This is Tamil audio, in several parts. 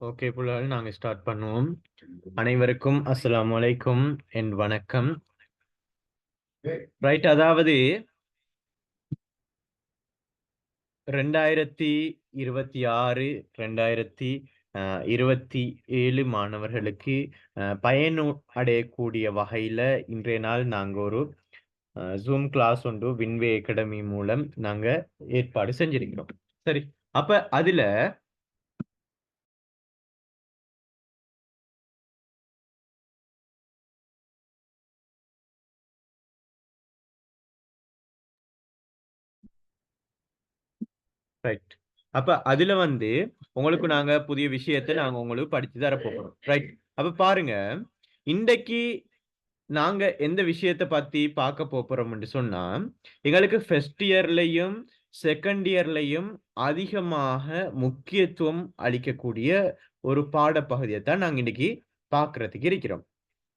ஓகே புள்ளால் நாங்க ஸ்டார்ட் பண்ணுவோம். அனைவருக்கும் அஸ்ஸலாமு அலைக்கும் என் வணக்கம். ரைட் அதாவது ரெண்டாயிரத்தி இருபத்தி ஆறு ரெண்டாயிரத்தி இருபத்தி ஏழு மாணவர்களுக்கு பயனு அடையக்கூடிய வகையில இன்றைய நாள் நாங்க ஒரு ஜூம் கிளாஸ் ஒன்று வின்வே அகாடமி மூலம் நாங்க ஏற்பாடு செஞ்சிருக்கிறோம். சரி அப்ப அதுல ரைட் அப்ப அதுல வந்து உங்களுக்கு நாங்க புதிய விஷயத்தை நாங்க உங்களுக்கு படிச்சு தர போறோம். ரைட் அப்ப பாருங்க. இன்றைக்கு நாங்க எந்த விஷயத்தை பத்தி பார்க்க போறோம்னு சொன்னா எங்களுக்கு ஃபர்ஸ்ட் இயர்லயும் செகண்ட் இயர்லயும் அதிகமாக முக்கியத்துவம் அளிக்கக்கூடிய ஒரு பாடப்பகுதியை தான் நாங்க இன்னைக்கு பார்க்கறதுக்கு இருக்கிறோம்.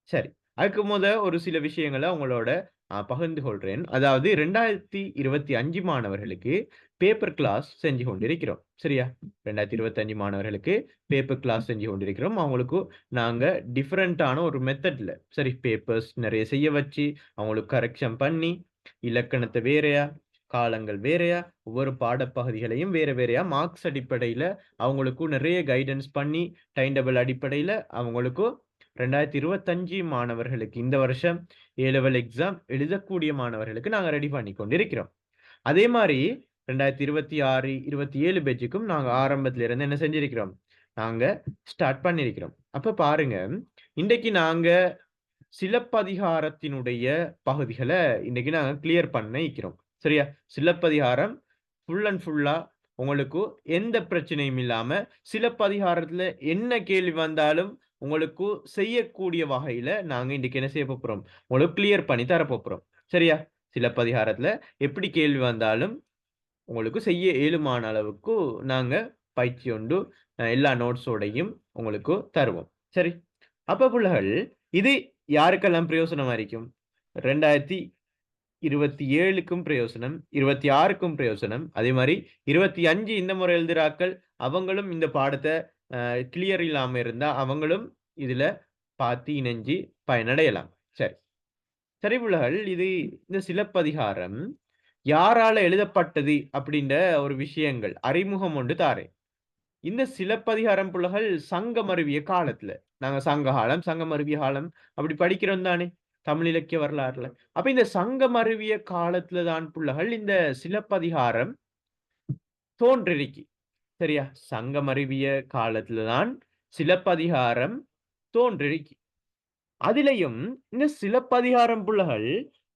சரி. அதுக்கு முத ஒரு சில விஷயங்களை உங்களோட பகிர்ந்து கொள்றேன். அதாவது ரெண்டாயிரத்தி இருபத்தி அஞ்சு மாணவர்களுக்கு பேப்பர் கிளாஸ் செஞ்சு கொண்டிருக்கிறோம். சரியா? ரெண்டாயிரத்தி இருபத்தி அஞ்சு மாணவர்களுக்கு பேப்பர் கிளாஸ் செஞ்சு கொண்டிருக்கிறோம். அவங்களுக்கு நாங்க டிஃப்ரெண்டான ஒரு மெத்தட்ல சரி பேப்பர்ஸ் நிறைய செய்ய வச்சு அவங்களுக்கு கரெக்ஷன் பண்ணி இலக்கணத்தை வேறையா காலங்கள் வேறையா ஒவ்வொரு பாடப்பகுதிகளையும் வேற வேறையா மார்க்ஸ் அடிப்படையில அவங்களுக்கும் நிறைய கைடன்ஸ் பண்ணி டைம் டேபிள் அடிப்படையில அவங்களுக்கும் ரெண்டாயிரத்தி இருபத்தஞ்சு மாணவர்களுக்கு இந்த வருஷம் ஏ லெவல் எக்ஸாம் எழுதக்கூடிய மாணவர்களுக்கு நாங்கள் ரெடி பண்ணி கொண்டிருக்கிறோம். அதே மாதிரி ரெண்டாயிரத்தி இருபத்தி ஆறு இருபத்தி ஏழு பேஜுக்கும் நாங்கள் ஆரம்பத்துல இருந்து என்ன செஞ்சிருக்கிறோம்? நாங்க ஸ்டார்ட் பண்ணியிருக்கிறோம் அப்ப பாருங்க இன்றைக்கு நாங்க சிலப்பதிகாரத்தினுடைய பகுதிகளை இன்னைக்கு நாங்க கிளியர் பண்ண இருக்கிறோம். சரியா? சிலப்பதிகாரம் ஃபுல் அண்ட் ஃபுல்லா உங்களுக்கு எந்த பிரச்சனையும் இல்லாம சிலப்பதிகாரத்துல என்ன கேள்வி வந்தாலும் உங்களுக்கு செய்யக்கூடிய வகையில நாங்க இன்னைக்கு என்ன செய்ய போறோம்? உங்களுக்கு கிளியர் பண்ணி தர போறோம். சரியா? சிலப்பதிகாரத்துல எப்படி கேள்வி வந்தாலும் உங்களுக்கு செய்ய இயலுமான அளவுக்கு நாங்க பயிற்சி உண்டு. எல்லா நோட்ஸோடையும் உங்களுக்கு தருவோம். சரி? அப்ப பிள்ளைகள் இது யாருக்கெல்லாம் பிரயோசனமா இருக்கும் ரெண்டாயிரத்தி இருபத்தி ஏழுக்கும் பிரயோசனம் இருபத்தி ஆறுக்கும் பிரயோசனம். அதே மாதிரி இருபத்தி அஞ்சு இந்த முறை எழுதுறாக்கள். அவங்களும் இந்த பாடத்தை கிளியர் இல்லாம இருந்தா அவங்களும் இதுல பார்த்து இணைஞ்சு பயனடையலாம். சரி. சரி இது இந்த சிலப்பதிகாரம் யாரால எழுதப்பட்டது அப்படின்ற ஒரு விஷயங்கள் அறிமுகம் ஒன்று தாரேன். இந்த சிலப்பதிகாரம் புள்ளகள் சங்கமருவிய காலத்துல நாங்க சங்க காலம் சங்கமருவிய காலம் அப்படி படிக்கிறோம் தானே தமிழ் இலக்கிய வரலாறுல. அப்ப இந்த சங்கமருவிய காலத்துல தான் புள்ளகள் இந்த சிலப்பதிகாரம் தோன்றிருக்கு. சரியா? சங்கமருவிய காலத்துல தான் சிலப்பதிகாரம் தோன்றிருக்கு. அதுலயும் இந்த சிலப்பதிகாரம் புள்ளகள்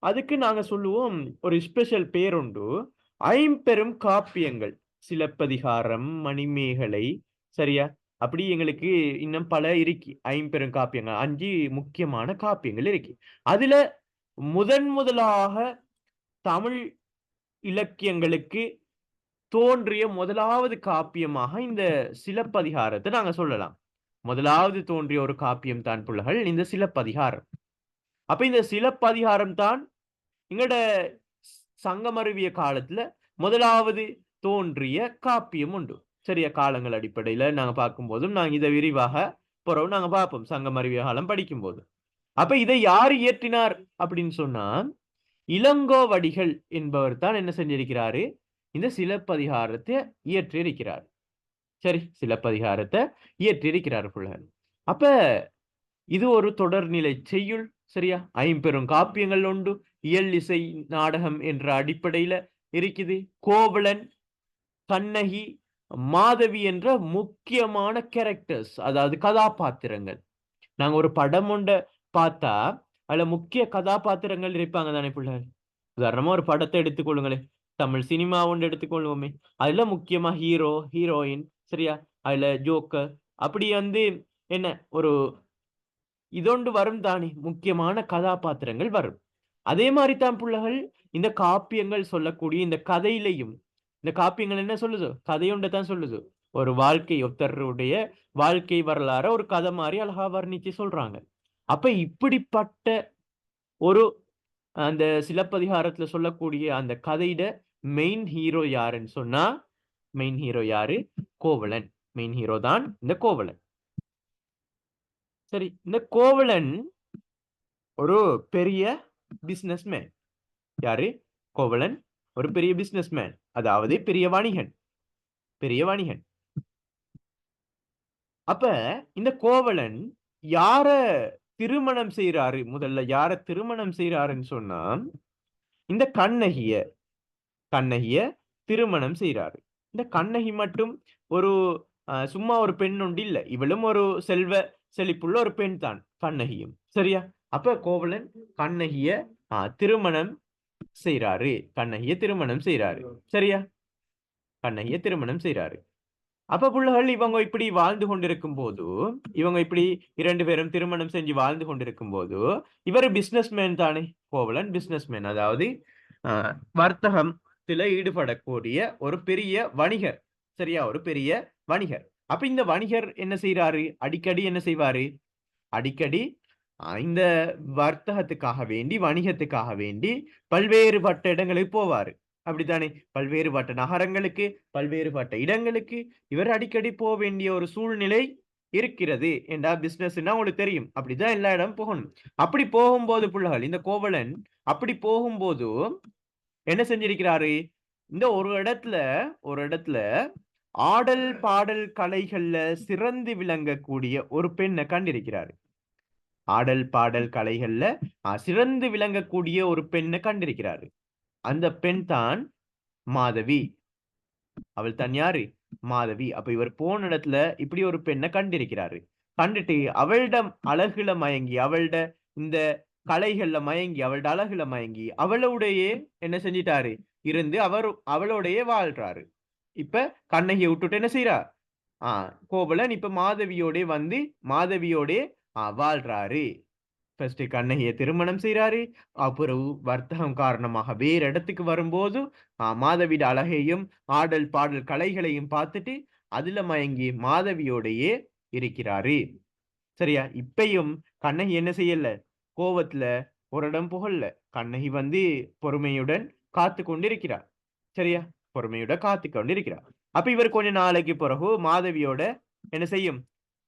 அதுக்கு நாங்க சொல்லுவோம் ஒரு ஸ்பெஷல் பேருண்டு. ஐம்பெரும் காப்பியங்கள் சிலப்பதிகாரம் மணிமேகலை சரியா? அப்படி எங்களுக்கு இன்னும் பல இருக்கு. ஐம்பெரும் காப்பியங்கள் அஞ்சு முக்கியமான காப்பியங்கள் இருக்கு. அதுல முதன் முதலாக தமிழ் இலக்கியங்களுக்கு தோன்றிய முதலாவது காப்பியமாக இந்த சிலப்பதிகாரத்தை நாங்க சொல்லலாம். முதலாவது தோன்றிய ஒரு காப்பியம் தான் புள்ளகள் இந்த சிலப்பதிகாரம். அப்ப இந்த சிலப்பதிகாரம் தான் எங்களோட சங்கமருவிய காலத்துல முதலாவது தோன்றிய காப்பியம் உண்டு. சரியா காலங்கள் அடிப்படையில நாங்க பார்க்கும்போதும் நாங்க இதை விரிவாக போறோம். நாங்க பார்ப்போம் சங்கமருவிய காலம் படிக்கும்போது. அப்ப இதை யார் இயற்றினார் அப்படின்னு சொன்னா இளங்கோவடிகள் என்பவர் தான் என்ன செஞ்சிருக்கிறாரு? இந்த சிலப்பதிகாரத்தை இயற்றியிருக்கிறார் சரி சிலப்பதிகாரத்தை இயற்றியிருக்கிறார் புலகன் அப்ப இது ஒரு தொடர்நிலை செய்யுள் சரியா? ஐம்பெரும் காப்பியங்கள் உண்டு. இயல் இசை நாடகம் என்ற அடிப்படையில இருக்குது. கோவலன் கண்ணகி மாதவி என்ற முக்கியமான கேரக்டர்ஸ் அதாவது கதாபாத்திரங்கள். நாங்க ஒரு படம் ஒண்ட பார்த்தா அதுல முக்கிய கதாபாத்திரங்கள் இருப்பாங்க தானே பிள்ளைகள் உதாரணமா ஒரு படத்தை எடுத்துக்கொள்ளுங்களேன் தமிழ் சினிமா ஒன்று எடுத்துக்கொள்வோமே. அதுல முக்கியமா ஹீரோ ஹீரோயின் சரியா? அதுல ஜோக்கர் அப்படி வந்து என்ன? ஒரு இதொண்டு வரும் தானே. முக்கியமான கதாபாத்திரங்கள் வரும். அதே மாதிரி தான் பிள்ளைகள் இந்த காப்பியங்கள் சொல்லக்கூடிய இந்த கதையிலையும். இந்த காப்பியங்கள் என்ன சொல்லுது? கதையொன்றை தான் சொல்லுது. ஒரு வாழ்க்கை ஒருத்தருடைய வாழ்க்கை வரலாற ஒரு கதை மாதிரி அழகா வர்ணிச்சு சொல்றாங்க. அப்ப இப்படிப்பட்ட ஒரு அந்த சிலப்பதிகாரத்துல சொல்லக்கூடிய அந்த கதையிட மெயின் ஹீரோ யாருன்னு சொன்னா மெயின் ஹீரோ யாரு? கோவலன். மெயின் ஹீரோ தான் இந்த கோவலன். சரி இந்த கோவலன் ஒரு பெரிய பிசினஸ்மேன் யாரு? கோவலன் ஒரு பெரிய பிசினஸ்மேன் அதாவது பெரிய வணிகன். பெரிய வணிகன். அப்ப இந்த கோவலன் யார திருமணம் செய்யறாரு முதல்ல யார திருமணம் செய்யறாருன்னு சொன்னா இந்த கண்ணகிய. கண்ணகிய திருமணம் செய்யறாரு இந்த கண்ணகி மட்டும் ஒரு அஹ், சும்மா ஒரு பெண் உண்டு இல்ல. இவளும் ஒரு செல்வ செழிப்புள்ள ஒரு பெண் தான் கண்ணகியும். சரியா? அப்ப கோவலன் கண்ணகிய திருமணம் செய்யறாரு கண்ணகிய திருமணம் செய்யறாரு சரியா? கண்ணகிய திருமணம் செய்யறாரு அப்ப புள்ளகள் இவங்க இப்படி வாழ்ந்து கொண்டிருக்கும் போது இவங்க இப்படி இரண்டு பேரும் திருமணம் செஞ்சு வாழ்ந்து கொண்டிருக்கும் போது இவர் பிசினஸ்மேன் தானே? கோவலன் பிசினஸ் மேன் அதாவது வர்த்தகம் வர்த்தகத்துல ஈடுபடக்கூடிய ஒரு பெரிய வணிகர். சரியா? ஒரு பெரிய வணிகர். அப்ப இந்த வணிகர் என்ன செய்யறாரு அடிக்கடி என்ன செய்வாரு? அடிக்கடி இந்த வர்த்தகத்துக்காக வேண்டி வணிகத்துக்காக வேண்டி பல்வேறுபட்ட இடங்களுக்கு போவாரு. அப்படித்தானே? பல்வேறுபட்ட நகரங்களுக்கு பல்வேறுபட்ட இடங்களுக்கு இவர் அடிக்கடி போக வேண்டிய ஒரு சூழ்நிலை இருக்கிறது என்றா பிசினஸ்னா உங்களுக்கு தெரியும். அப்படிதான் எல்லா இடம் போகணும். அப்படி போகும்போது பிள்ளைகள் இந்த கோவலன் அப்படி போகும்போது என்ன செஞ்சிருக்கிறாரு? இந்த ஒரு இடத்துல ஒரு இடத்துல ஆடல் பாடல் கலைகள்ல சிறந்து விளங்கக்கூடிய ஒரு பெண்ணை கண்டிருக்கிறாரு. ஆடல் பாடல் கலைகள்ல சிறந்து விளங்கக்கூடிய ஒரு பெண்ணை கண்டிருக்கிறாரு. அந்த பெண் தான் மாதவி. அவள் தான் யாரு? மாதவி. அப்ப இவர் போன இடத்துல இப்படி ஒரு பெண்ணை கண்டிருக்கிறாரு. கண்டுட்டு அவளிடம் அழகுல மயங்கி அவள்ட இந்த கலைகள்ல மயங்கி அவள்ட அழகுல மயங்கி அவளுடைய என்ன செஞ்சிட்டாரு? இருந்து அவர் அவளோடயே வாழ்றாரு. இப்ப கண்ணகியை விட்டுட்டு என்ன செய்யறா ஆஹ் கோவலன் இப்ப மாதவியோட வந்து மாதவியோட வாழ்றாரு. ஃபர்ஸ்ட் கண்ணகியை திருமணம் செய்றாரு. அப்புறம் வர்த்தகம் காரணமாக வேற இடத்துக்கு வரும்போது ஆஹ் மாதவிட அழகையும் ஆடல் பாடல் கலைகளையும் பார்த்துட்டு அதுல மயங்கி மாதவியோடையே இருக்கிறாரு. சரியா? இப்பயும் கண்ணகி என்ன செய்யல? கோவத்துல ஒரு இடம் புகழல கண்ணகி வந்து பொறுமையுடன் காத்து கொண்டிருக்கிறார். சரியா? பொறுமையுடன் காத்து கொண்டிருக்கிறார். அப்ப இவர் கொஞ்ச நாளைக்கு பிறகு மாதவியோட என்ன செய்யும்?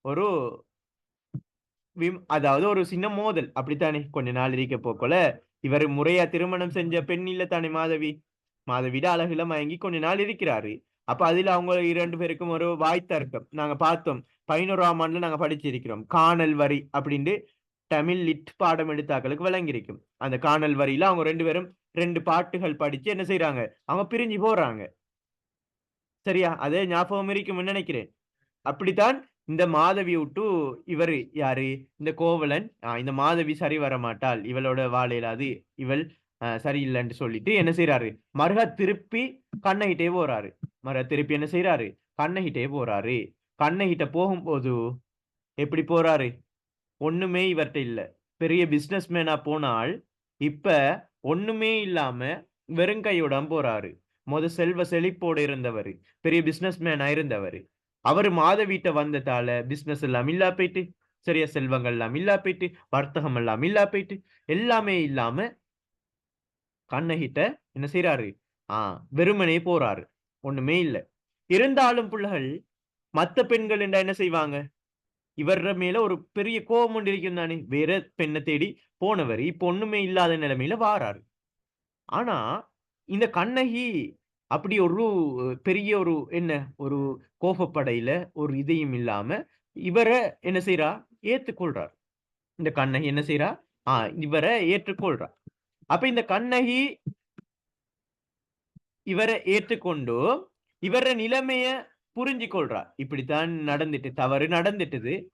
ஒரு விம் அதாவது ஒரு சின்ன மோதல். அப்படித்தானே? கொஞ்ச நாள் இருக்க போக்கல இவர் முறையா திருமணம் செஞ்ச பெண் இல்ல தானே மாதவி? மாதவிட அழகுல மயங்கி கொஞ்ச நாள் இருக்கிறாரு. அப்ப அதுல அவங்க இரண்டு பேருக்கும் ஒரு வாய்த்தர்க்கம் நாங்க பார்த்தோம். பதினோராம் ஆண்டுல நாங்க படிச்சிருக்கிறோம். காணல் வரி அப்படின்ட்டு தமிழ் லிட் பாடம் எடுத்தாக்களுக்கு விளங்கியிருக்கும். அந்த காணல் வரியில அவங்க ரெண்டு பேரும் ரெண்டு பாட்டுகள் படிச்சு என்ன செய்யறாங்க அவங்க பிரிஞ்சு போறாங்க. சரியா? அதே ஞாபகம் இருக்கும்னு நினைக்கிறேன். அப்படித்தான் இந்த மாதவி விட்டு இவர் யாரு? இந்த கோவலன். இந்த மாதவி சரி வர மாட்டாள். இவளோட வாழையில அது இவள் சரியில்லைன்னு சொல்லிட்டு என்ன செய்யறாரு மருக திருப்பி கண்ணகிட்டே போறாரு. மருக திருப்பி என்ன செய்யறாரு கண்ணகிட்டே போறாரு. கண்ணகிட்ட போகும்போது எப்படி போறாரு? ஒண்ணுமே இவர்கிட்ட இல்ல. பெரிய பிஸ்னஸ்மேனா போனால் இப்ப ஒண்ணுமே இல்லாம வெறுங்கையோட போறாரு. முத செல்வ செழிப்போடு இருந்தவர். பெரிய பிசினஸ் மேனா இருந்தவர். அவர் மாத வீட்டை வந்ததால பிஸ்னஸ் எல்லாம் இல்லா போயிட்டு. சரியா செல்வங்கள் எல்லாம் இல்லா போயிட்டு. வர்த்தகம் எல்லாம் இல்லா போயிட்டு. எல்லாமே இல்லாம கண்ணகிட்ட என்ன செய்யறாரு ஆஹ் வெறுமனே போறாரு. ஒண்ணுமே இல்லை. இருந்தாலும் பிள்ளைகள் மற்ற பெண்கள் என்ன செய்வாங்க? இவர மேல ஒரு பெரிய கோபம் கொண்டு இருக்கும் தானே? வேற பெண்ணை தேடி போனவர். இப்ப ஒண்ணுமே இல்லாத நிலைமையில வாராரு. ஆனா இந்த கண்ணகி அப்படி ஒரு பெரிய ஒரு என்ன ஒரு கோபப்படையில ஒரு இதையும் இல்லாம இவரை என்ன செய்யறா ஏத்துக்கொள்றார். இந்த கண்ணகி என்ன செய்யறா ஆஹ் இவரை ஏற்றுக்கொள்றா அப்ப இந்த கண்ணகி இவரை ஏற்றுக்கொண்டு இவர நிலைமைய புரிஞ்சு கொள்றா இப்படித்தான் நடந்துட்டு தவறு நடந்துட்டுது.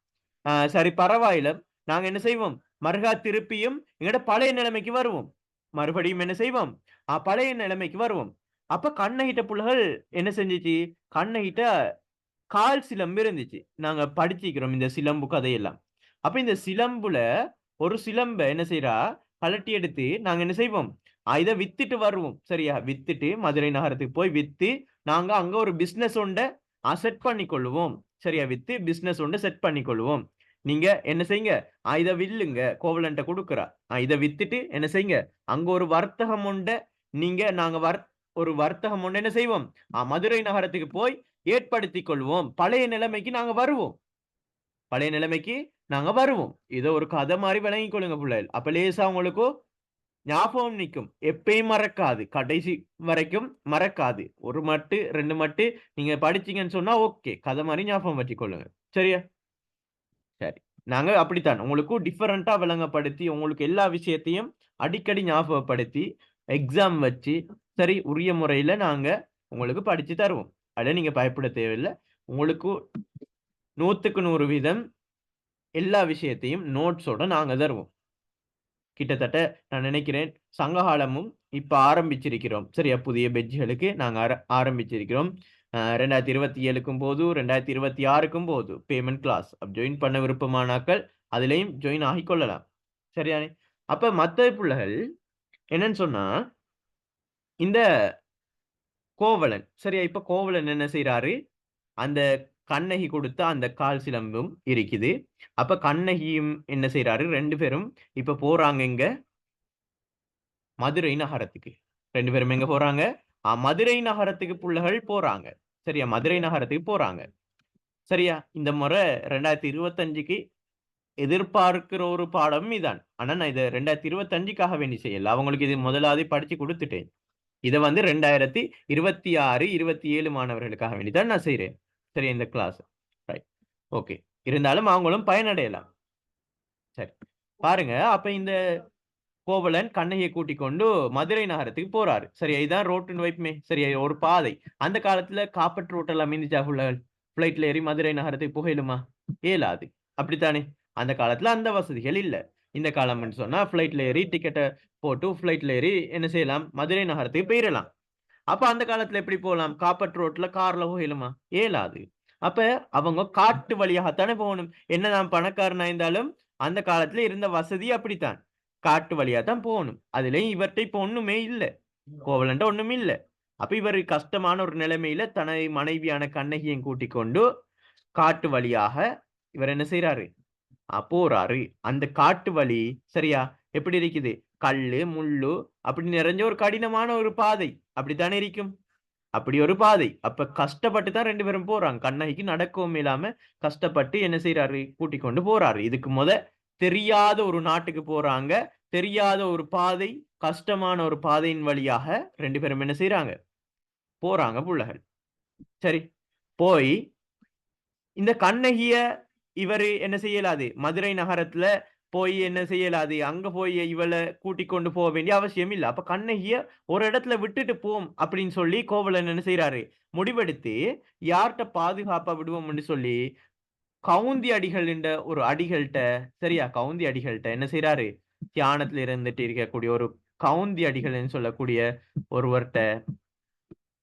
ஆஹ் சரி பரவாயில்ல. நாங்க என்ன செய்வோம்? மறுகா திருப்பியும் எங்கட பழைய நிலைமைக்கு வருவோம். மறுபடியும் என்ன செய்வோம்? பழைய நிலைமைக்கு வருவோம். அப்ப கண்ணகிட்ட புள்ளைகள் என்ன செஞ்சிச்சு? கண்ணகிட்ட கால் சிலம்பு இருந்துச்சு. நாங்க படிச்சிக்கிறோம் இந்த சிலம்பு கதையெல்லாம். அப்ப இந்த சிலம்புல ஒரு சிலம்ப என்ன செய்யறா கலட்டி எடுத்து நாங்க என்ன செய்வோம்? இதை வித்துட்டு வருவோம். சரியா? வித்துட்டு மதுரை நகரத்துக்கு போய் வித்து நாங்க அங்க ஒரு பிசினஸ் ஒண்ட செட் பண்ணி சரியா வித்து பிஸ்னஸ் ஒன்று செட் பண்ணி நீங்க என்ன செய்யுங்க? இதை வில்லுங்க கோவலன்ட்ட கொடுக்குறா. இதை வித்துட்டு என்ன செய்யுங்க? அங்க ஒரு வர்த்தகம் உண்ட நீங்க நாங்க வர் ஒரு வர்த்தகம் உண்டு என்ன செய்வோம்? மதுரை நகரத்துக்கு போய் ஏற்படுத்தி கொள்வோம். பழைய நிலைமைக்கு நாங்க வருவோம். பழைய நிலைமைக்கு நாங்க வருவோம். இதை ஒரு கதை மாதிரி விளங்கி கொள்ளுங்க பிள்ளைகள். அப்ப லேசா உங்களுக்கு ஞாபகம் நிற்கும் எப்பயும் மறக்காது. கடைசி வரைக்கும் மறக்காது. ஒரு மட்டு ரெண்டு மட்டு நீங்க படிச்சீங்கன்னு சொன்னா ஓகே. கதை மாதிரி ஞாபகம் வச்சுக்கொள்ளுங்க. சரியா? சரி. நாங்க அப்படித்தான். உங்களுக்கு டிஃபரெண்டா விளங்கப்படுத்தி உங்களுக்கு எல்லா விஷயத்தையும் அடிக்கடி ஞாபகப்படுத்தி எக்ஸாம் வச்சு சரி உரிய முறையில நாங்க உங்களுக்கு படிச்சு தருவோம். அதை நீங்க பயப்பட தேவையில்லை. உங்களுக்கு நூத்துக்கு நூறு வீதம் எல்லா விஷயத்தையும் நோட்ஸோட நாங்க தருவோம். கிட்டத்தட்ட நான் நினைக்கிறேன் சங்ககாலமும் இப்போ ஆரம்பிச்சிருக்கிறோம். சரியா? புதிய பெட்ஜ்களுக்கு நாங்கள் ஆர- ஆரம்பிச்சிருக்கிறோம். ரெண்டாயிரத்தி இருபத்தி ஏழுக்கும் போது ரெண்டாயிரத்தி இருபத்தி ஆறுக்கும் போது பேமெண்ட் கிளாஸ் ஜாயின் பண்ண விருப்பமானாக்கள் அதுலேயும் ஜாயின் ஆகிக்கொள்ளலாம் சரியானே அப்போ மற்ற பிள்ளைகள் என்னன்னு சொன்னால் இந்த கோவலன் சரியா? இப்போ கோவலன் என்ன செய்கிறாரு அந்த கண்ணகி கொடுத்த அந்த கால் சிலம்பும் இருக்குது. அப்ப கண்ணகியும் என்ன செய்யறாரு ரெண்டு பேரும் இப்ப போறாங்க இங்க மதுரை நகரத்துக்கு. ரெண்டு பேரும் எங்க போறாங்க? மதுரை நகரத்துக்கு பிள்ளைகள் போறாங்க. சரியா? மதுரை நகரத்துக்கு போறாங்க. சரியா? இந்த முறை ரெண்டாயிரத்தி இருபத்தஞ்சுக்கு எதிர்பார்க்கிற ஒரு பாடம் இதான். ஆனா நான் இதை ரெண்டாயிரத்தி இருபத்தஞ்சுக்காக வேண்டி செய்யல. அவங்களுக்கு இது முதலாவது படிச்சு கொடுத்துட்டேன். இதை வந்து ரெண்டாயிரத்தி இருபத்தி ஆறு இருபத்தி ஏழு மாணவர்களுக்காக வேண்டி தான் நான் செய்றேன். சரி இந்த கிளாஸ் ரைட் ஓகே இருந்தாலும் அவங்களும் பயனடையலாம். சரி. பாருங்க. அப்ப இந்த கோவலன் கண்ணகியை கூட்டிக் கொண்டு மதுரை நகரத்துக்கு போறாரு. சரியா? இதுதான் ரோட்டுன்னு வைப்புமே. சரியா? ஒரு பாதை. அந்த காலத்துல காப்பட் ரோட்டெல்லாம் எல்லாம் ஃப்ளைட்ல ஏறி மதுரை நகரத்துக்கு புகையிலுமா? இயலாது. அப்படித்தானே? அந்த காலத்துல அந்த வசதிகள் இல்ல. இந்த காலம்னு சொன்னா ஃப்ளைட்ல ஏறி டிக்கெட்டை போட்டு ஃப்ளைட்ல ஏறி என்ன செய்யலாம்? மதுரை நகரத்துக்கு போயிடலாம் அப்ப அந்த காலத்துல எப்படி போகலாம் காப்பட் ரோட்ல கார்ல போயிலுமா இயலாது. அப்ப அவங்க காட்டு வழியாகத்தானே போகணும். என்னதான் பணக்காரனா இருந்தாலும் அந்த காலத்துல இருந்த வசதி அப்படித்தான். காட்டு வழியா தான் போகணும். அதுலயும் இவர்கிட்ட இப்ப ஒண்ணுமே இல்ல. கோவலன்ட்ட ஒண்ணுமே இல்ல. அப்ப இவர் கஷ்டமான ஒரு நிலைமையில தனது மனைவியான கண்ணகியும் கூட்டிக் கொண்டு காட்டு வழியாக இவர் என்ன செய்யறாரு போறாரு அந்த காட்டு வழி சரியா? எப்படி இருக்குது? கல்லு முள்ளு அப்படி நிறைஞ்ச ஒரு கடினமான ஒரு பாதை. அப்படித்தானே இருக்கும்? அப்படி ஒரு பாதை. அப்ப கஷ்டப்பட்டு தான் ரெண்டு பேரும் போறாங்க. கண்ணகிக்கு நடக்கவும் இல்லாம கஷ்டப்பட்டு என்ன செய்யறாரு கூட்டிக் கொண்டு போறாரு. இதுக்கு முத தெரியாத ஒரு நாட்டுக்கு போறாங்க. தெரியாத ஒரு பாதை கஷ்டமான ஒரு பாதையின் வழியாக ரெண்டு பேரும் என்ன செய்யறாங்க போறாங்க புள்ளகள். சரி போய் இந்த கண்ணகிய இவர் என்ன செய்யலாது? மதுரை நகரத்துல போய் என்ன செய்யலாது? அங்க போய் இவளை கூட்டிக் கொண்டு போக வேண்டிய அவசியம் இல்லை. அப்ப கண்ணகிய ஒரு இடத்துல விட்டுட்டு போம் அப்படின்னு சொல்லி கோவலன் என்ன செய்யறாரு முடிவெடுத்து யார்கிட்ட பாதுகாப்பா விடுவோம்னு சொல்லி கவுந்தி அடிகள் என்ற ஒரு அடிகள்கிட்ட சரியா? கவுந்தி அடிகள்கிட்ட என்ன செய்யறாரு தியானத்துல இருந்துட்டு இருக்கக்கூடிய ஒரு கவுந்தி அடிகள்னு சொல்லக்கூடிய ஒருவர்கிட்ட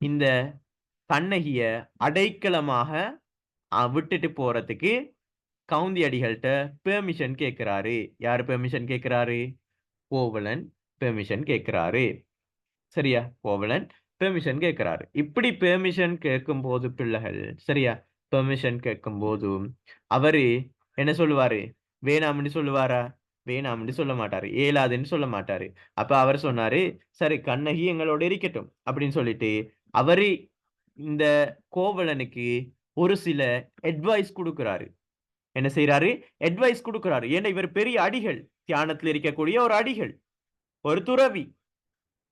இந்த கண்ணகிய அடைக்கலமாக அஹ், விட்டுட்டு போறதுக்கு கவுந்தி அடிகள்கிட்ட பெர்மிஷன் கேட்குறாரு யார் பெர்மிஷன் கேட்குறாரு கோவலன் பெர்மிஷன் கேட்குறாரு சரியா? கோவலன் பெர்மிஷன் கேட்குறாரு இப்படி பெர்மிஷன் கேட்கும்போது பிள்ளைகள் சரியா? பெர்மிஷன் கேட்கும்போது அவரு என்ன சொல்லுவாரு? வேணாம்னு சொல்லுவாரா? வேணாம்னு சொல்ல மாட்டாரு. ஏலாதுன்னு சொல்ல மாட்டாரு. அப்ப அவர் சொன்னாரு சரி கண்ணகி எங்களோட இருக்கட்டும் அப்படின்னு சொல்லிட்டு அவரு இந்த கோவலனுக்கு ஒரு சில அட்வைஸ் கொடுக்குறாரு. என்ன செய்யறாரு அட்வைஸ் கொடுக்கிறாரு. ஏன்னா இவர் பெரிய அடிகள். தியானத்துல இருக்கக்கூடிய ஒரு அடிகள். ஒரு துறவி.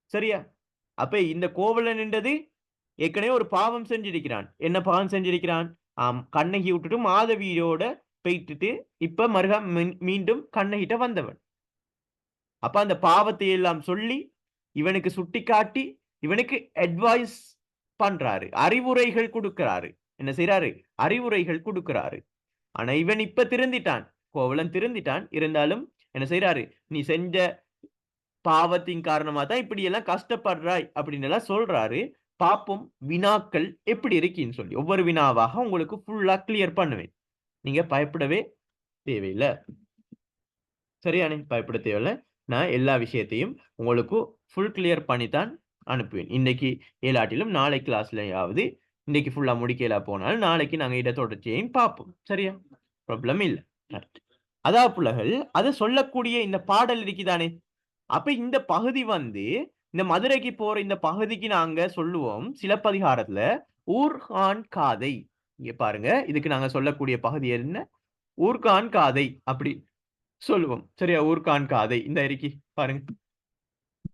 சரியா? அப்ப இந்த கோவலன் என்றது ஏற்கனவே ஒரு பாவம் செஞ்சிருக்கிறான். என்ன பாவம் செஞ்சிருக்கிறான்? ஆம் கண்ணகி விட்டுட்டு மாதவியோட போயிட்டுட்டு இப்ப மருக மீண்டும் கண்ணகிட்ட வந்தவன். அப்ப அந்த பாவத்தை எல்லாம் சொல்லி இவனுக்கு சுட்டி காட்டி இவனுக்கு அட்வைஸ் பண்றாரு. அறிவுரைகள் கொடுக்கிறாரு. என்ன செய்றாரு? அறிவுரைகள் கொடுக்கிறாரு. ஆனா இவன் இப்ப திருந்திட்டான். கோவலன் திருந்திட்டான். இருந்தாலும் என்ன செய்யறாரு நீ செஞ்ச பாவத்தின் காரணமா தான் இப்படி எல்லாம் கஷ்டப்படுறாய் அப்படின்னு எல்லாம் சொல்றாரு. பாப்போம் வினாக்கள் எப்படி இருக்குன்னு சொல்லி. ஒவ்வொரு வினாவாக உங்களுக்கு ஃபுல்லா கிளியர் பண்ணுவேன். நீங்க பயப்படவே தேவையில்லை. சரியானே பயப்பட தேவையில்லை. நான் எல்லா விஷயத்தையும் உங்களுக்கு ஃபுல் கிளியர் பண்ணித்தான் அனுப்புவேன். இன்னைக்கு ஏழாட்டிலும் நாளை கிளாஸ்லயாவது இன்னைக்கு ஃபுல்லா முடிக்கல போனால் நாளைக்கு நாங்க இட தொடர்ச்சியையும் பார்ப்போம். சரியா? ப்ராப்ளம் இல்லை. அதா புள்ளகள் அதை சொல்லக்கூடிய இந்த பாடல் இருக்குதானே? அப்ப இந்த பகுதி வந்து இந்த மதுரைக்கு போற இந்த பகுதிக்கு நாங்க சொல்லுவோம் சிலப்பதிகாரத்துல ஊர்கான் காதை. இங்க பாருங்க இதுக்கு நாங்க சொல்லக்கூடிய பகுதி என்ன? ஊர்கான் காதை அப்படி சொல்லுவோம். சரியா? ஊர்கான் காதை. இந்த அறிக்கை பாருங்க.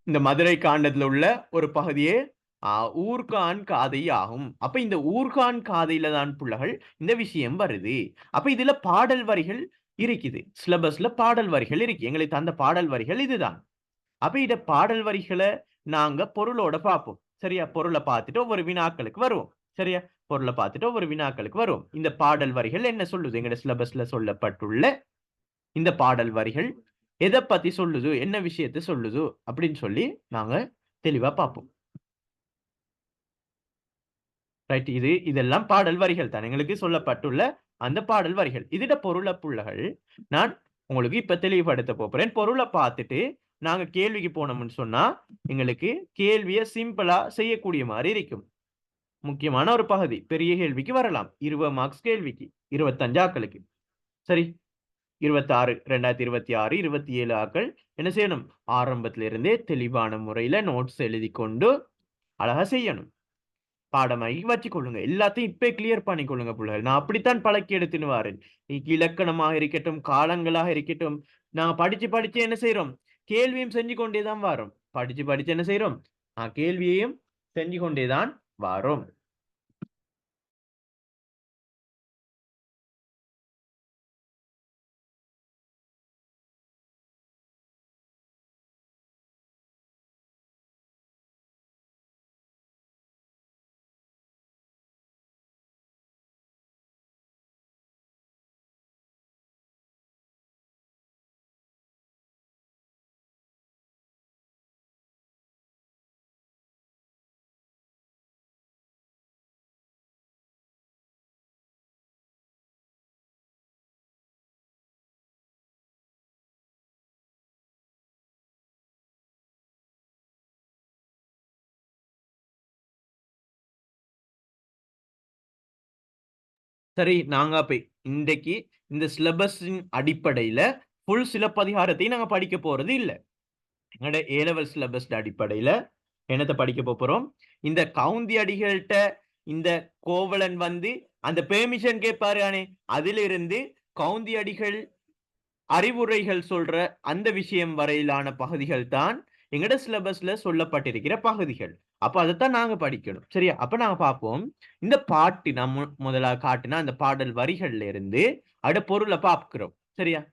இந்த மதுரை காண்டத்துல உள்ள ஒரு பகுதியே ஊர்கான் காதை ஆகும். அப்ப இந்த ஊர்கான் காதையில தான் புள்ளகள் இந்த விஷயம் வருது. அப்ப இதுல பாடல் வரிகள் இருக்குது. சிலபஸ்ல பாடல் வரிகள் இருக்கு. எங்களுக்கு தந்த பாடல் வரிகள் இதுதான். அப்ப இத பாடல் வரிகளை நாங்க பொருளோட பார்ப்போம். சரியா? பொருளை பார்த்துட்டு ஒவ்வொரு வினாக்களுக்கு வருவோம். சரியா? பொருளை பார்த்துட்டு ஒவ்வொரு வினாக்களுக்கு வருவோம். இந்த பாடல் வரிகள் என்ன சொல்லுது? எங்கட சிலபஸ்ல சொல்லப்பட்டுள்ள இந்த பாடல் வரிகள் எதை பத்தி சொல்லுது? என்ன விஷயத்தை சொல்லுது? அப்படின்னு சொல்லி நாங்க தெளிவா பார்ப்போம். ரைட் இது இதெல்லாம் பாடல் வரிகள் தான். எங்களுக்கு சொல்லப்பட்டுள்ள அந்த பாடல் வரிகள். இதுட பொருள புள்ளகள் நான் உங்களுக்கு இப்ப தெளிவுபடுத்த போறேன். பொருளை பார்த்துட்டு நாங்க கேள்விக்கு போனோம்னு சொன்னா எங்களுக்கு கேள்வியை சிம்பிளா செய்யக்கூடிய மாதிரி இருக்கும். முக்கியமான ஒரு பகுதி. பெரிய கேள்விக்கு வரலாம். இருபது மார்க்ஸ் கேள்விக்கு. இருபத்தஞ்சு ஆக்களுக்கு. சரி. இருபத்தாறு ரெண்டாயிரத்தி இருபத்தி ஆறு இருபத்தி ஏழு ஆக்கள் என்ன செய்யணும்? ஆரம்பத்துல இருந்தே தெளிவான முறையில நோட்ஸ் எழுதி கொண்டு அழகா செய்யணும். பாடமாகி வச்சுக்கொள்ளுங்க எல்லாத்தையும் இப்பே கிளியர் பண்ணிக்கொள்ளுங்க பிள்ளைகள். நான் அப்படித்தான் பழக்கி எடுத்துன்னு வாரேன். இலக்கணமாக இருக்கட்டும் காலங்களாக இருக்கட்டும் நாங்க படிச்சு படிச்சு என்ன செய்யறோம் கேள்வியும் செஞ்சு கொண்டேதான் வரும். படிச்சு படிச்சு என்ன செய்யறோம் ஆஹ் கேள்வியையும் செஞ்சு கொண்டேதான் வரும். சரி நாங்க போய் இன்றைக்கு இந்த சிலபஸின் அடிப்படையில ஃபுல் சிலப்பதிகாரத்தையும் நாங்க படிக்க போறது இல்லை. எங்களோட ஏ லெவல் சிலபஸ் அடிப்படையில என்னத்தை படிக்க போறோம்? இந்த கவுந்தி அடிகள்கிட்ட இந்த கோவலன் வந்து அந்த பெர்மிஷன் கேட்பாரு ஆனே அதிலிருந்து கவுந்தி அடிகள் அறிவுரைகள் சொல்ற அந்த விஷயம் வரையிலான பகுதிகள் தான் எங்கட சிலபஸ்ல சொல்லப்பட்டிருக்கிற பகுதிகள். அப்போ அதைத்தான் நாங்க படிக்கணும். சரியா? அப்ப நாங்க பார்ப்போம். இந்த பாட்டு நான் முதலாக முதலா அந்த பாடல் வரிகள்ல இருந்து அட பொருளை பார்க்கிறோம். சரியா?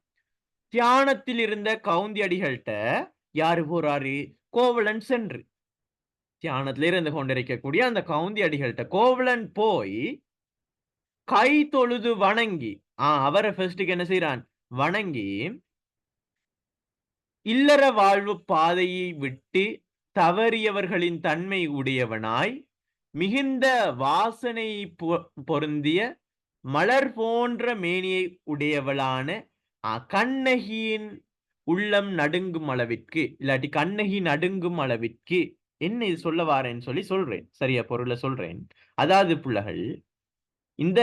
தியானத்தில் இருந்த கவுந்தி அடிகள்கிட்ட யாரு போறாரு? கோவலன் சென்று. தியானத்துல இருந்து கொண்டிருக்கக்கூடிய அந்த கவுந்தி அடிகள்கிட்ட கோவலன் போய் கை தொழுது வணங்கி ஆஹ் அவரை ஃபர்ஸ்டுக்கு என்ன செய்யறான் வணங்கி இல்லற வாழ்வு பாதையை விட்டு தவறியவர்களின் தன்மை உடையவனாய் மிகுந்த வாசனை பொ- பொருந்திய மலர் போன்ற மேனியை உடையவளான கண்ணகியின் உள்ளம் நடுங்கும் அளவிற்கு இல்லாட்டி கண்ணகி நடுங்கும் அளவிற்கு என்ன இது சொல்ல வாரேன்னு சொல்லி சொல்றேன். சரியா பொருளை சொல்றேன். அதாவது புள்ளகள் இந்த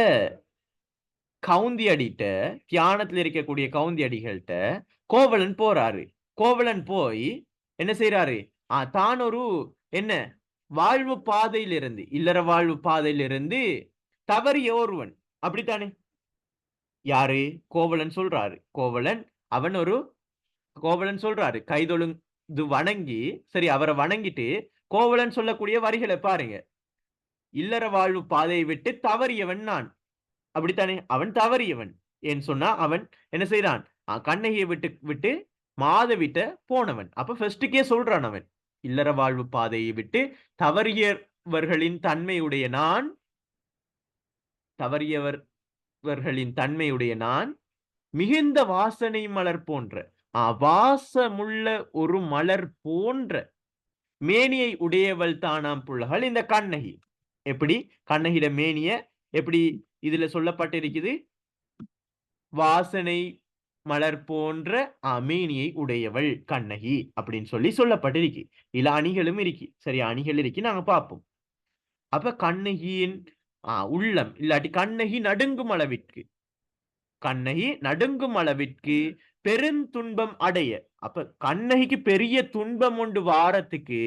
கவுந்தி அடிட்ட தியானத்துல இருக்கக்கூடிய கவுந்தி அடிகள்கிட்ட கோவலன் போறாரு. கோவலன் போய் என்ன செய்யறாரு தான் ஒரு என்ன? வாழ்வு பாதையிலிருந்து இல்லற வாழ்வு பாதையிலிருந்து தவறிய ஒருவன். அப்படித்தானே? யாரு? கோவலன் சொல்றாரு. கோவலன் அவன் ஒரு கோவலன் சொல்றாரு. கைதொழுந்து வணங்கி சரி அவரை வணங்கிட்டு கோவலன் சொல்லக்கூடிய வரிகளை பாருங்க. இல்லற வாழ்வு பாதையை விட்டு தவறியவன் நான். அப்படித்தானே? அவன் தவறியவன். ஏன்னு சொன்னா அவன் என்ன செய்யறான் கண்ணகியை விட்டு விட்டு மாதவிட்ட போனவன். அப்ப ஃபர்ஸ்டுக்கே சொல்றான் அவன். இல்லற வாழ்வு பாதையை விட்டு தவறியவர்களின் தன்மையுடைய நான் தவறியவர்களின் தன்மையுடைய நான் மிகுந்த வாசனை மலர் போன்ற ஆ, வாசமுள்ள ஒரு மலர் போன்ற மேனியை உடையவள் தானாம் புள்ளகள் இந்த கண்ணகி. எப்படி? கண்ணகிட மேனிய எப்படி இதுல சொல்லப்பட்டிருக்குது? வாசனை மலர் போன்ற அமேனியை உடையவள் கண்ணகி அப்படின்னு சொல்லி சொல்லப்பட்டிருக்கு. இல்ல அணிகளும் இருக்கு. சரி அணிகள் இருக்கு. நாங்க பார்ப்போம். அப்ப கண்ணகியின் ஆஹ் உள்ளம். இல்லாட்டி கண்ணகி நடுங்கும் அளவிற்கு. கண்ணகி நடுங்கும் அளவிற்கு பெருந்துன்பம் அடைய. அப்ப கண்ணகிக்கு பெரிய துன்பம் ஒன்று வாரத்துக்கு.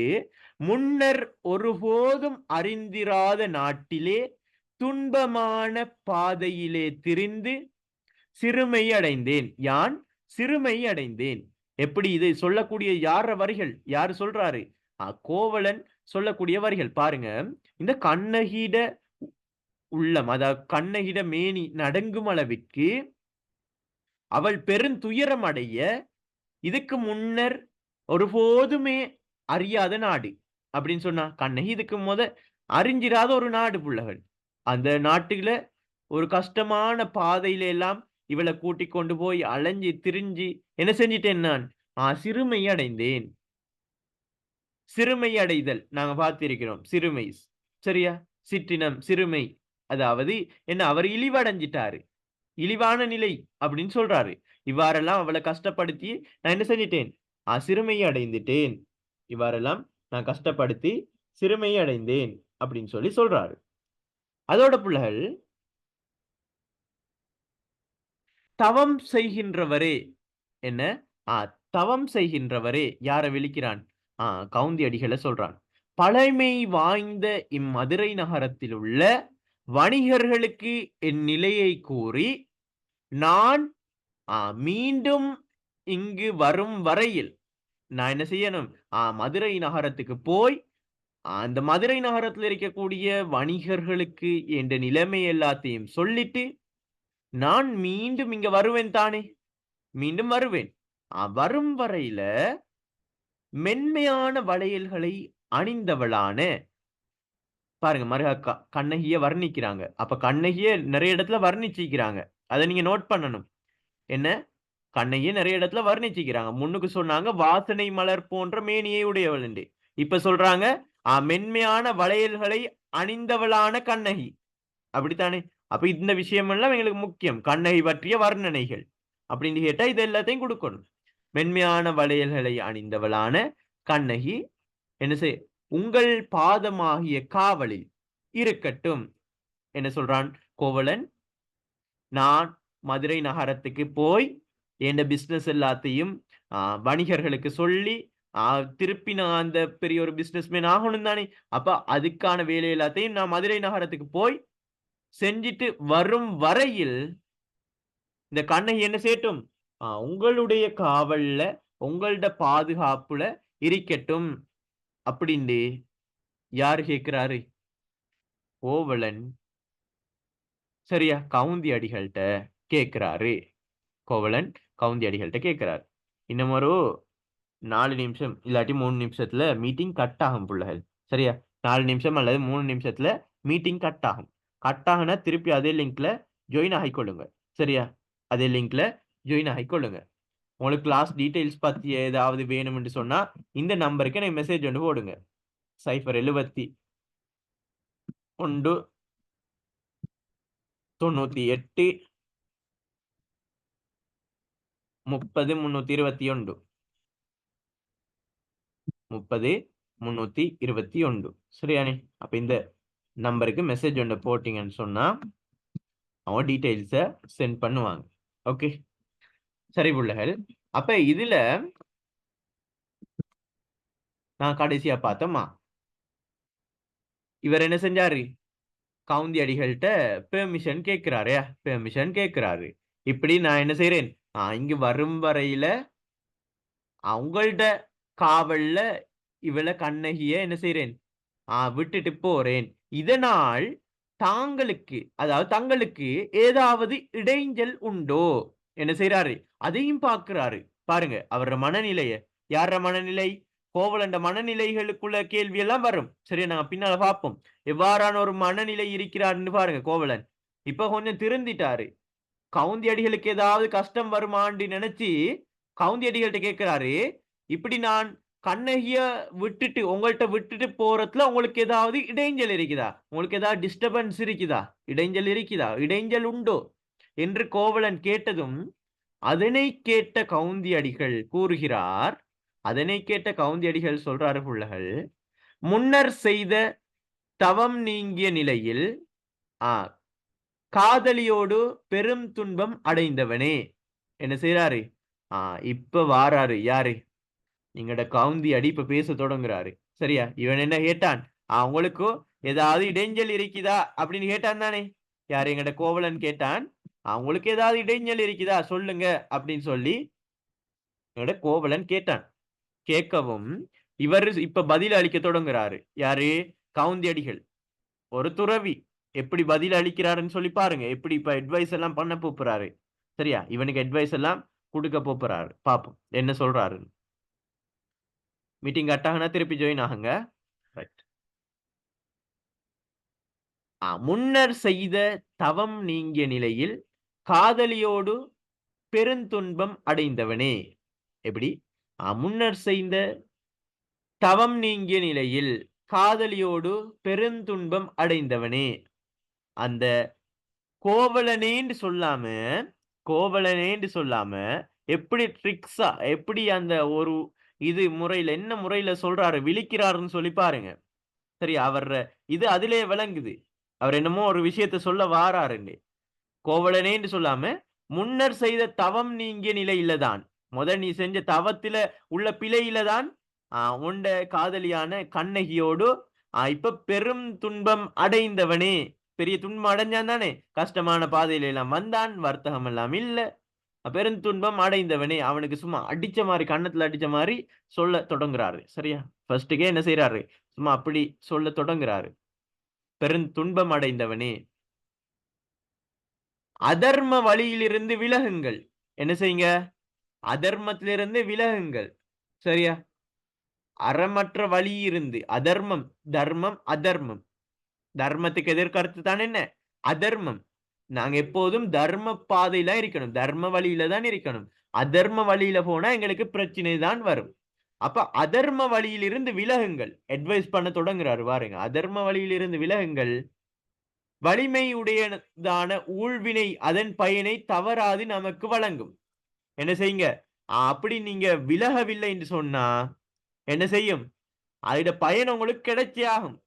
முன்னர் ஒருபோதும் அறிந்திராத நாட்டிலே துன்பமான பாதையிலே திரிந்து சிறுமை அடைந்தேன் யான்? சிறுமை அடைந்தேன் எப்படி இது? சொல்லக்கூடிய யார வரிகள்? யாரு சொல்றாரு? கோவலன் சொல்லக்கூடிய வரிகள். பாருங்க. இந்த கண்ணகிட உள்ளம் அதாவது கண்ணகிட மேனி நடங்கும் அளவிற்கு அவள் பெருந்துயரம் அடைய இதுக்கு முன்னர் ஒருபோதுமே அறியாத நாடு. அப்படின்னு சொன்னா கண்ணகி இதுக்கு முத அறிஞ்சிராத ஒரு நாடு புள்ளகள் அந்த நாட்டுல ஒரு கஷ்டமான பாதையில எல்லாம் இவளை கூட்டி கொண்டு போய் அலைஞ்சு திரிஞ்சு என்ன செஞ்சிட்டேன் நான்? ஆ சிறுமை அடைந்தேன். சிறுமை அடைதல். நாங்க பார்த்திருக்கிறோம். சிறுமை. சரியா? சிற்றினம் சிறுமை. அதாவது என்ன அவர் இழிவடைஞ்சிட்டாரு. இழிவான நிலை அப்படின்னு சொல்றாரு. இவ்வாறெல்லாம் அவளை கஷ்டப்படுத்தி நான் என்ன செஞ்சிட்டேன்? ஆ சிறுமையை அடைந்துட்டேன். இவ்வாறெல்லாம் நான் கஷ்டப்படுத்தி சிறுமையை அடைந்தேன் அப்படின்னு சொல்லி சொல்றாரு. அதோட பிள்ளைகள் தவம் செய்கின்றவரே. என்ன? ஆ தவம் செய்கின்றவரே. யாரை விழிக்கிறான்? ஆ கவுந்தி அடிகளை சொல்றான். பழமை வாய்ந்த இம்மதுரை நகரத்தில் உள்ள வணிகர்களுக்கு என் நிலையை கூறி நான் ஆ, மீண்டும் இங்கு வரும் வரையில் நான் என்ன செய்யணும்? ஆ, மதுரை நகரத்துக்கு போய் அந்த மதுரை நகரத்தில் இருக்கக்கூடிய வணிகர்களுக்கு என்ற நிலைமை எல்லாத்தையும் சொல்லிட்டு நான் மீண்டும் இங்க வருவேன் தானே? மீண்டும் வருவேன். வரும் வரையில மென்மையான வளையல்களை அணிந்தவளான பாருங்க மருக கண்ணகிய வர்ணிக்கிறாங்க. அப்ப கண்ணகிய நிறைய இடத்துல வர்ணிச்சிக்கிறாங்க. அதை நீங்க நோட் பண்ணணும். என்ன? கண்ணையே நிறைய இடத்துல வர்ணிச்சிக்கிறாங்க. முன்னுக்கு சொன்னாங்க வாசனை மலர் போன்ற மேனியை உடையவள் என்று. இப்ப சொல்றாங்க மென்மையான வளையல்களை அணிந்தவளான கண்ணகி. அப்படித்தானே? அப்ப இந்த விஷயம் எல்லாம் எங்களுக்கு முக்கியம். கண்ணகி பற்றிய வர்ணனைகள். அப்படின்னு கேட்டா இது எல்லாத்தையும் கொடுக்கணும். மென்மையான வளையல்களை அணிந்தவளான கண்ணகி என்ன செய் உங்கள் பாதமாகிய காவலில் இருக்கட்டும் என்ன சொல்றான் கோவலன்? நான் மதுரை நகரத்துக்கு போய் என் பிசினஸ் எல்லாத்தையும் வணிகர்களுக்கு சொல்லி திருப்பி நான் அந்த பெரிய ஒரு பிசினஸ்மேன் ஆகணும் தானே. அப்ப அதுக்கான வேலை எல்லாத்தையும் நான் மதுரை நகரத்துக்கு போய் செஞ்சிட்டு வரும் வரையில் இந்த கண்ணகி என்ன செய்யட்டும்? உங்களுடைய காவல்ல உங்களோட பாதுகாப்புல இருக்கட்டும். அப்படின்னு யாரு கேட்கிறாரு கோவலன். சரியா கவுந்தி அடிகள்கிட்ட கேட்கிறாரு கோவலன் கவுந்தி அடிகள்கிட்ட கேட்கிறாரு இன்னும் ஒரு நாலு நிமிஷம் இல்லாட்டி மூணு நிமிஷத்துல மீட்டிங் கட் ஆகும் பிள்ளைகள். சரியா நாலு நிமிஷம் அல்லது மூணு நிமிஷத்துல மீட்டிங் கட் ஆகும். கட் ஆகுனா திருப்பி அதே லிங்க்ல ஜாயின் ஆகிக்கொள்ளுங்க சரியா? அதே லிங்க்ல ஜாயின் ஆகிக்கொள்ளுங்க உங்களுக்கு கிளாஸ் டீடைல்ஸ் பத்தி ஏதாவது வேணும்னு சொன்னா இந்த நம்பருக்கு எனக்கு மெசேஜ் ஒன்று போடுங்க. சைஃபர் எழுபத்தி ஒன்று தொண்ணூத்தி எட்டு முப்பது முன்னூத்தி இருபத்தி ஒன்று. முப்பது முன்னூத்தி இருபத்தி ஒன்று. சரியானே? அப்ப இந்த நம்பருக்கு மெசேஜ் ஒன்று போட்டிங்கன்னு சொன்னா அவங்க டீட்டெயில்ஸை சென்ட் பண்ணுவாங்க. ஓகே சரி பிள்ளைகள். அப்ப இதுல நான் கடைசியா பார்த்தோமா? இவர் என்ன செஞ்சாரு? கவுந்தி அடிகள்கிட்ட பெர்மிஷன் கேட்கிறாரு பெர்மிஷன் கேட்கிறாரு. இப்படி நான் என்ன செய்கிறேன் ஆஹ் இங்கு வரும் வரையில அவங்கள்ட்ட காவல்ல இவளை கண்ணகிய என்ன செய்கிறேன் ஆஹ் விட்டுட்டு போறேன். இதனால் தாங்களுக்கு அதாவது தங்களுக்கு ஏதாவது இடைஞ்சல் உண்டோ? என்ன செய்யறாரு அதையும் பார்க்கிறாரு. பாருங்க அவர மனநிலைய. யார மனநிலை? கோவலண்ட மனநிலைகளுக்குள்ள கேள்வி எல்லாம் வரும். சரி நாங்க பின்னால பார்ப்போம். எவ்வாறான ஒரு மனநிலை இருக்கிறாருன்னு பாருங்க கோவலன். இப்ப கொஞ்சம் திருந்திட்டாரு. கவுந்தி அடிகளுக்கு ஏதாவது கஷ்டம் வருமான்னு நினைச்சு கவுந்தி அடிகள்கிட்ட கேட்கிறாரு இப்படி நான் கண்ணகிய விட்டுட்டு உங்கள்கிட்ட விட்டுட்டு போறதுல உங்களுக்கு ஏதாவது இடைஞ்சல் இருக்குதா? உங்களுக்கு ஏதாவது டிஸ்டர்பன்ஸ் இருக்குதா? இடைஞ்சல் இருக்குதா? இடைஞ்சல் உண்டோ? என்று கோவலன் கேட்டதும் அதனை கேட்ட கவுந்தி அடிகள் கூறுகிறார் அதனை கேட்ட கவுந்தி அடிகள் சொல்றாரு புள்ளகள் முன்னர் செய்த தவம் நீங்கிய நிலையில் ஆ காதலியோடு பெரும் துன்பம் அடைந்தவனே. என்ன செய்யறாரு ஆ இப்ப வாராரு யாரு? எங்கட கவுந்தி அடி இப்ப பேச தொடங்குறாரு. சரியா? இவன் என்ன கேட்டான்? அவங்களுக்கும் ஏதாவது இடைஞ்சல் இருக்குதா அப்படின்னு கேட்டான் தானே. யார் எங்கட கோவலன் கேட்டான்? அவங்களுக்கு ஏதாவது இடைஞ்சல் இருக்குதா சொல்லுங்க. அப்படின்னு சொல்லி எங்கட கோவலன் கேட்டான். கேட்கவும் இவர் இப்ப பதில் அளிக்க தொடங்குறாரு. யாரு? கவுந்தி அடிகள். ஒரு துறவி எப்படி பதில் அளிக்கிறாருன்னு சொல்லி பாருங்க. எப்படி இப்ப அட்வைஸ் எல்லாம் பண்ண போறாரு சரியா? இவனுக்கு அட்வைஸ் எல்லாம் கொடுக்க போப்புறாரு. பாப்போம். என்ன சொல்றாருன்னு. மீட்டிங் கட்டாகனா திருப்பி ஜாயின் ஆகுங்க? ரைட் முன்னர் செய்த தவம் நீங்கிய நிலையில் காதலியோடு பெருந்துன்பம் அடைந்தவனே. எப்படி? முன்னர் செய்த தவம் நீங்கிய நிலையில் காதலியோடு பெருந்துன்பம் அடைந்தவனே. அந்த கோவலனேன்னு சொல்லாம கோவலனேன்னு சொல்லாம எப்படி ட்ரிக்ஸா எப்படி அந்த ஒரு இது முறையில என்ன முறையில சொல்றாரு விழிக்கிறாருன்னு சொல்லி பாருங்க. சரி அவர் இது அதிலே விளங்குது. அவர் என்னமோ ஒரு விஷயத்த சொல்ல வாராருன்னு கோவலனேன்னு சொல்லாம முன்னர் செய்த தவம் நீங்கிய நிலையில தான். முத நீ செஞ்ச தவத்துல உள்ள பிழையில தான் ஆஹ், உண்ட காதலியான கண்ணகியோடு ஆஹ், இப்ப பெரும் துன்பம் அடைந்தவனே. பெரிய துன்பம் அடைஞ்சான் தானே. கஷ்டமான பாதையில எல்லாம் வந்தான் வர்த்தகம் எல்லாம் இல்லை. பெருந்துன்பம் அடைந்தவனே. அவனுக்கு சும்மா அடிச்ச மாதிரி கன்னத்துல அடிச்ச மாதிரி சொல்ல தொடங்குறாரு. சரியா? ஃபர்ஸ்ட்டுக்கே என்ன செய்யறாரு சும்மா அப்படி சொல்ல தொடங்குறாரு. பெருந்துன்பம் அடைந்தவனே. அதர்ம வழியிலிருந்து விலகுங்கள். என்ன செய்யுங்க? அதர்மத்திலிருந்து விலகுங்கள். சரியா? அறமற்ற வழி இருந்து அதர்மம் தர்மம் அதர்மம். தர்மத்துக்கு எதிர்கருத்து தான் என்ன? அதர்மம். நாங்க எப்போதும் தர்ம பாதையில இருக்கணும். தர்ம வழியில தான் இருக்கணும். அதர்ம வழியில போனா எங்களுக்கு பிரச்சனை தான் வரும். அப்ப அதர்ம வழியிலிருந்து விலகுங்கள். அட்வைஸ் பண்ண தொடங்குறாரு பாருங்க. அதர்ம வழியிலிருந்து விலகுங்கள். வலிமை உடையதான ஊழ்வினை அதன் பயனை தவறாது நமக்கு வழங்கும். என்ன செய்யுங்க? அப்படி நீங்க விலகவில்லை என்று சொன்னா என்ன செய்யும்? அதோட பயன் உங்களுக்கு கிடைச்சே ஆகும்.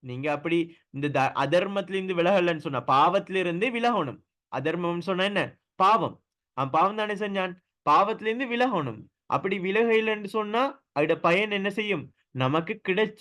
நீங்க அப்படி இந்த த- அதர்மத்திலிருந்து விலகலன்னு சொன்னா பாவத்திலிருந்து விலகணும். அதர்மம்னு சொன்னா என்ன? பாவம். அவன் பாவம் தானே செஞ்சான்? பாவத்திலிருந்து விலகணும். அப்படி விலகையில்லைன்னு சொன்னா அதோட பயன் என்ன செய்யும்? நமக்கு கிடைச்ச